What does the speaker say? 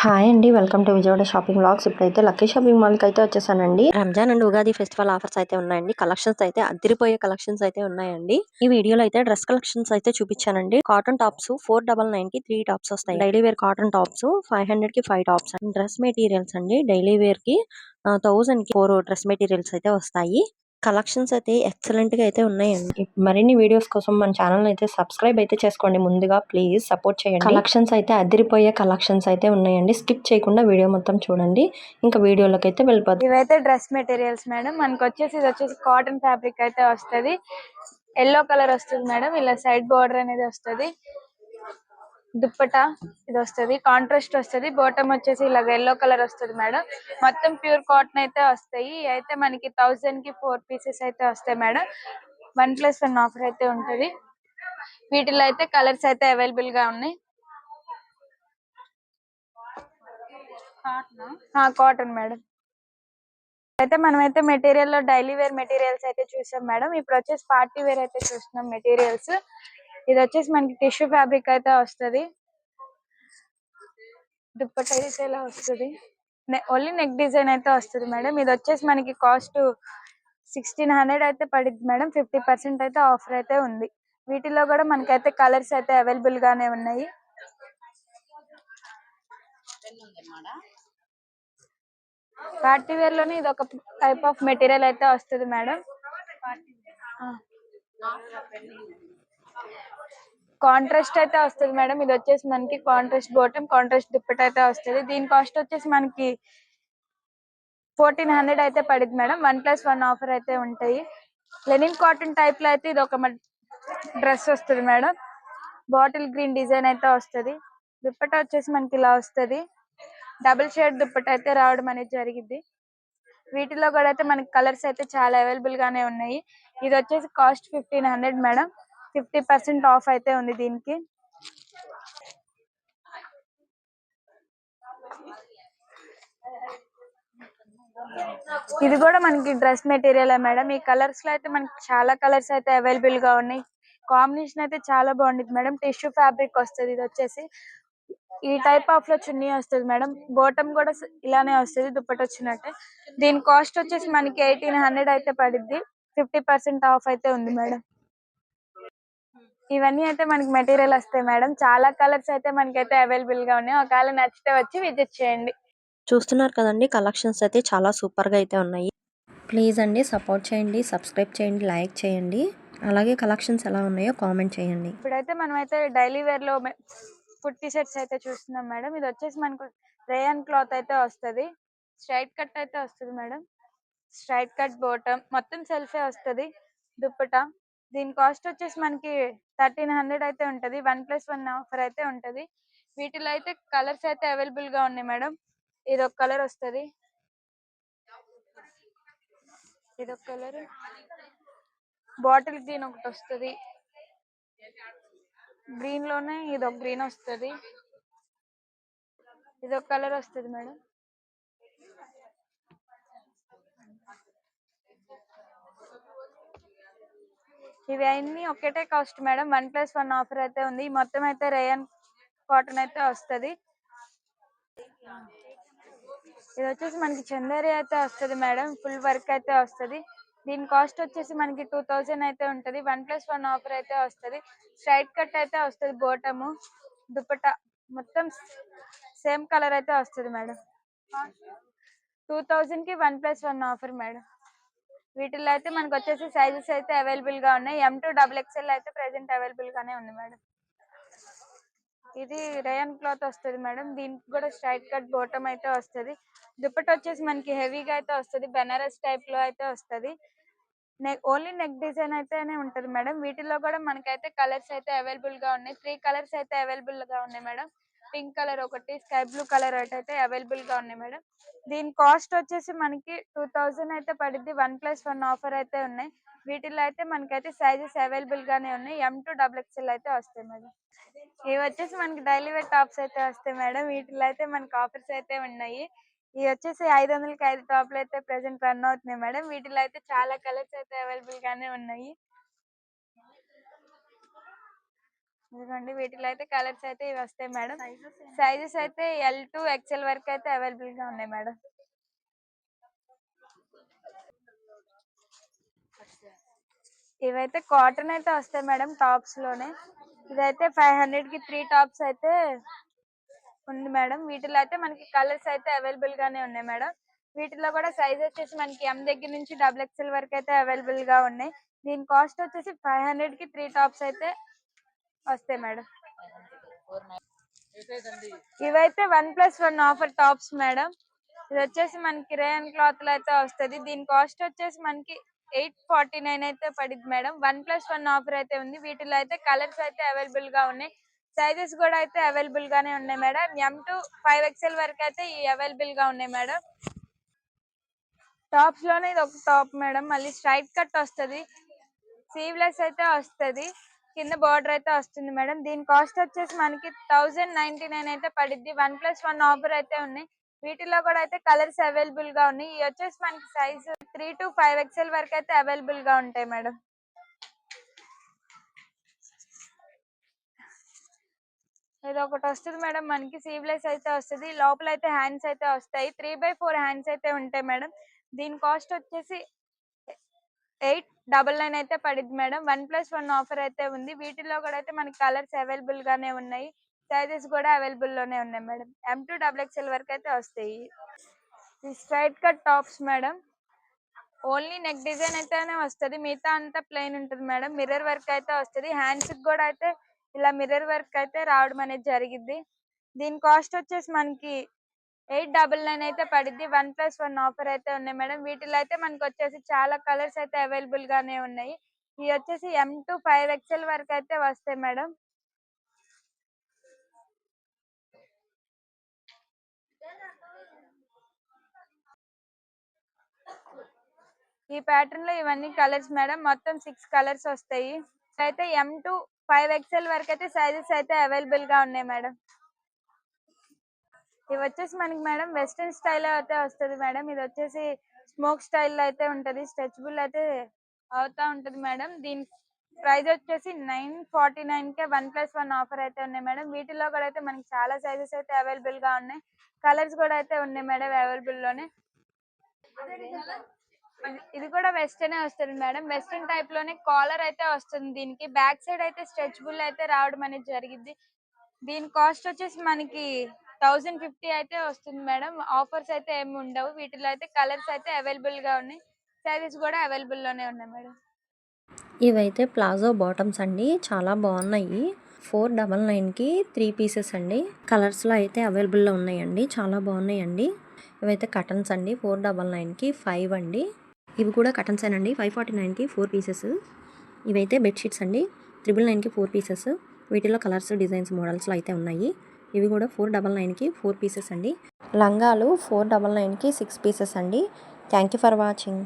Hi అండి welcome to Vijayawada shopping blogs ఇప్పుడైతే lucky shopping మాల్కి అయితే వచ్చేసానండి. Ramzan and Ugadi festival offers అయితే ఉన్నాయండి. కలెక్షన్స్ అయితే అదిరిపోయే కలెక్షన్స్ అయితే ఉన్నాయండి. ఈ వీడియోలో అయితే డ్రెస్ కలెక్షన్స్ అయితే చూపించానండి. కాటన్ టాప్స్ ఫోర్ డబల్ నైన్కి త్రీ టాప్స్ వస్తాయి. Daily wear cotton tops five హండ్రెడ్కి ఫైవ్ టాప్స్ డ్రెస్ మెటీరియల్స్ అండి. డైలీ వేర్కి థౌసండ్కి ఫోర్ డ్రెస్ మెటీరియల్స్ అయితే వస్తాయి. కలెక్షన్స్ అయితే ఎక్సలెంట్గా అయితే ఉన్నాయండి. మరిన్ని వీడియోస్ కోసం మన ఛానల్ అయితే సబ్స్క్రైబ్ అయితే చేసుకోండి. ముందుగా ప్లీజ్ సపోర్ట్ చేయండి. కలెక్షన్స్ అయితే అదిరిపోయే కలెక్షన్స్ అయితే ఉన్నాయండి. స్కిప్ చేయకుండా వీడియో మొత్తం చూడండి. ఇంకా వీడియోలోకి అయితే వెళ్ళిపోద్ది ఇవైతే డ్రెస్ మెటీరియల్స్ మేడం. మనకి వచ్చేసి ఇది వచ్చేసి కాటన్ ఫ్యాబ్రిక్ అయితే వస్తది. ఎల్లో కలర్ వస్తుంది మేడం. ఇలా సైడ్ బార్డర్ అనేది వస్తది. దుప్పట ఇది వస్తది కాంట్రాస్ట్ వస్తది బాటమ్ వచ్చేసి ఇలాగ ఎల్లో కలర్ వస్తది మేడం. మొత్తం ప్యూర్ కాటన్ అయితే వస్తాయి. అయితే మనకి థౌజండ్కి ఫోర్ పీసెస్ అయితే వస్తాయి madam. One plus one offer అయితే ఉంటది. వీటిలో అయితే కలర్స్ అయితే అవైలబుల్గా ఉన్నాయి. Cotton madam. అయితే మనమైతే మెటీరియల్లో డైలీ వేర్ మెటీరియల్స్ అయితే చూసాం మేడం. ఇప్పుడు వచ్చేసి పార్టీ వేర్ అయితే చూస్తున్నాం మెటీరియల్స్ ఇది వచ్చేసి మనకి టిష్యూ ఫ్యాబ్రిక్ అయితే వస్తది. దుప్పట అయితే ఇలా వస్తది. ఓన్లీ నెక్ డిజైన్ అయితే వస్తుంది మేడం. ఇది వచ్చేసి మనకి కాస్ట్ సిక్స్టీన్ హండ్రెడ్ అయితే పడింది మేడం. ఫిఫ్టీ పర్సెంట్ అయితే ఆఫర్ అయితే ఉంది. వీటిలో కూడా మనకైతే కలర్స్ అయితే అవైలబుల్ గానే ఉన్నాయి. పార్టీ వేర్లోనే ఇది ఒక టైప్ ఆఫ్ మెటీరియల్ అయితే వస్తుంది మేడం. కాంట్రాస్ట్ అయితే వస్తుంది మేడం. ఇది వచ్చేసి మనకి కాంట్రాస్ట్ బోటం కాంట్రాస్ట్ దుప్పటి అయితే వస్తుంది. దీని కాస్ట్ వచ్చేసి మనకి ఫోర్టీన్ హండ్రెడ్ అయితే పడింది madam. One plus one offer అయితే ఉంటాయి. లెనిన్ కాటన్ టైప్లో అయితే ఇది ఒక డ్రెస్ వస్తుంది మేడం. బాటిల్ గ్రీన్ డిజైన్ అయితే వస్తది. దుప్పట వచ్చేసి మనకి ఇలా వస్తది. డబుల్ షేడ్ దుప్పట అయితే రావడం అనేది జరిగింది వీటిలో కూడా అయితే మనకి కలర్స్ అయితే చాలా అవైలబుల్ గానే ఉన్నాయి. ఇది వచ్చేసి cost fifteen hundred madam. Fifty percent off అయితే ఉంది దీనికి. ఇది కూడా మనకి డ్రెస్ మెటీరియల్ మేడం. ఈ కలర్స్లో అయితే మనకి చాలా కలర్స్ అయితే అవైలబుల్గా ఉన్నాయి. కాంబినేషన్ అయితే చాలా బాగుంది మేడం. టిష్యూ ఫ్యాబ్రిక్ వస్తుంది ఇది వచ్చేసి. ఈ టైప్ ఆఫ్లో చున్నీ వస్తుంది మేడం. బోటం కూడా ఇలానే వస్తుంది దుప్పటి వచ్చినట్టే దీని కాస్ట్ వచ్చేసి మనకి ఎయిటీన్ హండ్రెడ్ అయితే పడిద్ది. ఫిఫ్టీ పర్సెంట్ ఆఫ్ అయితే ఉంది మేడం. ఇవన్నీ అయితే మనకి మెటీరియల్ వస్తాయి మేడం. చాలా కలర్స్ అయితే మనకైతే అవైలబుల్గా ఉన్నాయి. ఒకవేళ నచ్చితే వచ్చి విజిట్ చేయండి. చూస్తున్నారు కదండి కలెక్షన్స్ అయితే చాలా సూపర్గా అయితే ఉన్నాయి. ప్లీజ్ అండి సపోర్ట్ చేయండి సబ్స్క్రైబ్ చేయండి లైక్ చేయండి. అలాగే కలెక్షన్స్ ఎలా ఉన్నాయో కామెంట్ చేయండి. ఇప్పుడైతే మనం అయితే డైలీ వేర్లో కుర్తీ సెట్స్ అయితే చూస్తున్నాం మేడం. ఇది వచ్చేసి మనకు రేయన్ క్లాత్ అయితే వస్తది. స్ట్రైట్ కట్ అయితే వస్తది మేడం. స్ట్రైట్ కట్ బాటమ్ మొత్తం సెల్ఫే వస్తది. దుప్పట. దీని కాస్ట్ వచ్చేసి మనకి థర్టీన్ హండ్రెడ్ అయితే ఉంటది. వన్ ప్లస్ వన్ ఆఫర్ అయితే ఉంటది. వీటిలో అయితే కలర్స్ అయితే అవైలబుల్గా ఉన్నాయి మేడం. ఇది ఒక కలర్ వస్తది. ఇది ఒక కలర్. బాటిల్ గ్రీన్ ఒకటి వస్తది. గ్రీన్లోనే ఇది ఒక గ్రీన్ వస్తది. ఇది ఒక కలర్ వస్తది మేడం. ఇవి అన్ని ఒకటే cost madam. One plus one offer అయితే ఉంది. మొత్తం అయితే రేయన్ కాటన్ అయితే వస్తది. ఇది వచ్చేసి మనకి చందేరి అయితే వస్తది మేడం. ఫుల్ వర్క్ అయితే వస్తది. దీని కాస్ట్ వచ్చేసి మనకి టూ థౌజండ్ అయితే ఉంటది. వన్ ప్లస్ వన్ ఆఫర్ అయితే వస్తది. స్ట్రైట్ కట్ అయితే వస్తది బోటము దుపట్ట మొత్తం సేమ్ కలర్ అయితే వస్తది మేడం. టూ థౌజండ్కి one plus one offer madam. వీటిలో అయితే మనకు వచ్చేసి సైజెస్ అయితే అవైలబుల్గా ఉన్నాయి. ఎం టూ డబుల్ ఎక్స్ఎల్ అయితే ప్రెసెంట్ అవైలబుల్ గానే ఉంది మేడం. ఇది రేయన్ క్లాత్ వస్తది మేడం. దీనికి కూడా స్ట్రైట్ కట్ బోటం అయితే వస్తది. దుప్పటి వచ్చేసి మనకి హెవీగా అయితే వస్తది. బెనారస్ టైప్లో అయితే వస్తది. నెక్ ఓన్లీ నెక్ డిజైన్ అయితేనే ఉంటది మేడం. వీటిలో కూడా మనకైతే కలర్స్ అయితే అవైలబుల్గా ఉన్నాయి. త్రీ కలర్స్ అయితే అవైలబుల్గా ఉన్నాయి మేడం. పింక్ కలర్ ఒకటి స్కై బ్లూ కలర్ ఒకటి అయితే అవైలబుల్గా ఉన్నాయి మేడం. దీని కాస్ట్ వచ్చేసి మనకి టూ థౌజండ్ అయితే పడుద్ది. వన్ ప్లస్ వన్ ఆఫర్ అయితే ఉన్నాయి. వీటిలో అయితే మనకైతే సైజెస్ అవైలబుల్ గానే ఉన్నాయి. ఎం టూ డబుల్ ఎక్స్ఎల్ అయితే వస్తాయి మేడం. ఇవి వచ్చేసి మనకి డైలీ వేర్ టాప్స్ అయితే వస్తాయి మేడం. వీటిలో అయితే మనకి ఆఫర్స్ అయితే ఉన్నాయి. ఇవి వచ్చేసి ఐదు వందలకి ఐదు టాప్లు అయితే ప్రెసెంట్ రన్ అవుతున్నాయి మేడం. వీటిలో అయితే చాలా కలర్స్ అయితే అవైలబుల్ గానే ఉన్నాయి. ఇదిగోండి వీటిలో అయితే కలర్స్ అయితే ఇవి వస్తాయి మేడం. సైజెస్ అయితే ఎల్ టు ఎక్స్ఎల్ వరకు అయితే అవైలబుల్గా ఉన్నాయి మేడం. ఇవైతే కాటన్ అయితే వస్తాయి మేడం టాప్స్లోనే. ఇదైతే ఫైవ్ హండ్రెడ్కి త్రీ టాప్స్ అయితే ఉంది మేడం. వీటిలో అయితే మనకి కలర్స్ అయితే అవైలబుల్ గానే ఉన్నాయి మేడం. వీటిలో కూడా సైజ్ వచ్చేసి మనకి ఎం దగ్గర నుంచి డబుల్ ఎక్స్ఎల్ వరకు అయితే అవైలబుల్గా ఉన్నాయి. దీని కాస్ట్ వచ్చేసి ఫైవ్ హండ్రెడ్కి త్రీ టాప్స్ అయితే వస్తాయి మేడం. ఇవైతే one plus one offer tops madam. ఇది వచ్చేసి మనకి రేయన్ క్లాత్లో అయితే వస్తది. దీని కాస్ట్ వచ్చేసి మనకి ఎయిట్ ఫార్టీ నైన్ అయితే పడింది madam. One plus one offer అయితే ఉంది. వీటిలో అయితే కలర్స్ అయితే అవైలబుల్గా ఉన్నాయి. సైజెస్ కూడా అయితే అవైలబుల్ గానే ఉన్నాయి madam. M to five XL వరకు అయితే ఈ అవైలబుల్గా ఉన్నాయి మేడం. టాప్స్లోనే ఇది ఒక టాప్ మేడం. మళ్ళీ స్ట్రైట్ కట్ వస్తది. సీవ్లెస్ అయితే వస్తది. కింద బార్డర్ అయితే వస్తుంది మేడం. దీని కాస్ట్ వచ్చేసి మనకి థౌజండ్ నైన్టీ నైన్ అయితే పడిద్ది. వన్ ప్లస్ వన్ ఆఫర్ అయితే ఉన్నాయి. వీటిలో కూడా అయితే కలర్స్ అవైలబుల్గా ఉన్నాయి. ఇవి వచ్చేసి మనకి size three to five XL వరకు అయితే అవైలబుల్గా ఉంటాయి మేడం. ఇది ఒకటి వస్తుంది మేడం. మనకి సీవ్లెస్ అయితే వస్తుంది. లోపల అయితే హ్యాండ్స్ అయితే వస్తాయి. త్రీ బై ఫోర్ హ్యాండ్స్ అయితే ఉంటాయి మేడం. దీని కాస్ట్ వచ్చేసి ఎయిట్ డబల్ నైన్ అయితే పడింది madam. One plus one offer అయితే ఉంది. వీటిలో కూడా అయితే మనకి కలర్స్ అవైలబుల్ గానే ఉన్నాయి. సైజెస్ కూడా అవైలబుల్లోనే ఉన్నాయి madam. M to double XL వరకు అయితే వస్తాయి. Straight cut tops madam. Only neck design అయితేనే వస్తది. మిగతా అంతా ప్లెయిన్ ఉంటుంది మేడం. మిర్రర్ వర్క్ అయితే వస్తది. హ్యాండ్స్ కూడా అయితే ఇలా మిర్రర్ వర్క్ అయితే రావడం అనేది జరిగింది దీని కాస్ట్ వచ్చేసి మనకి ఎయిట్ డబల్ నైన్ అయితే పడిద్ది. వన్ ప్లస్ వన్ ఆఫర్ అయితే ఉన్నాయి మేడం. వీటిలో అయితే మనకు వచ్చేసి చాలా కలర్స్ అయితే అవైలబుల్ గానే ఉన్నాయి. ఇవి వచ్చేసి ఎం టు ఫైవ్ ఎక్స్ఎల్ వరకు అయితే వస్తాయి మేడం. ఈ ప్యాటర్న్లో ఇవన్నీ కలర్స్ మేడం. మొత్తం సిక్స్ కలర్స్ వస్తాయి. అయితే ఎం టు ఫైవ్ ఎక్స్ఎల్ వరకు అయితే సైజెస్ అయితే అవైలబుల్గా ఉన్నాయి మేడం. ఇవి వచ్చేసి మనకి మేడం వెస్ట్రన్ స్టైల్ అయితే వస్తుంది మేడం. ఇది వచ్చేసి స్మోక్ స్టైల్ అయితే ఉంటది. స్ట్రెచబుల్ అయితే అవుతా ఉంటది మేడం. దీని ప్రైస్ వచ్చేసి నైన్ ఫార్టీ నైన్ కే వన్ ప్లస్ వన్ ఆఫర్ అయితే ఉన్నాయి మేడం. వీటిలో కూడా అయితే మనకి చాలా సైజెస్ అయితే అవైలబుల్గా ఉన్నాయి. కలర్స్ కూడా అయితే ఉన్నాయి మేడం అవైలబుల్లోనే. ఇది- ఇది కూడా వెస్టర్న్ వస్తుంది మేడం. వెస్టర్న్ టైప్లోనే కాలర్ అయితే వస్తుంది దీనికి. బ్యాక్ సైడ్ అయితే స్ట్రెచబుల్ అయితే రావడం అనేది జరిగింది. దీని కాస్ట్ వచ్చేసి మనకి థౌజండ్ ఫిఫ్టీ అయితే వస్తుంది మేడం. ఆఫర్స్ అయితే ఏమి ఉండవు. వీటిలో అయితే కలర్స్ అయితే అవైలబుల్గా ఉన్నాయి. సైజెస్ కూడా అవైలబుల్లోనే ఉన్నాయి మేడం. ఇవైతే ప్లాజో బాటమ్స్ అండి. చాలా బాగున్నాయి. ఫోర్ డబల్ నైన్కి త్రీ పీసెస్ అండి. కలర్స్లో అయితే అవైలబుల్లో ఉన్నాయండి. చాలా బాగున్నాయండి. ఇవైతే కటన్స్ అండి. ఫోర్ డబల్ నైన్కి ఫైవ్ అండి. ఇవి కూడా కటన్స్ అండి. ఫైవ్ ఫార్టీ నైన్కి ఫోర్ పీసెస్. ఇవైతే బెడ్షీట్స్ అండి. త్రిబుల్ నైన్కి ఫోర్ పీసెస్. వీటిలో కలర్స్ డిజైన్స్ మోడల్స్లో అయితే ఉన్నాయి. ఇవి కూడా ఫోర్ డబల్ నైన్కి ఫోర్ పీసెస్ అండి. లంగాలు ఫోర్ డబల్ నైన్కి సిక్స్ పీసెస్ అండి. Thank you for watching.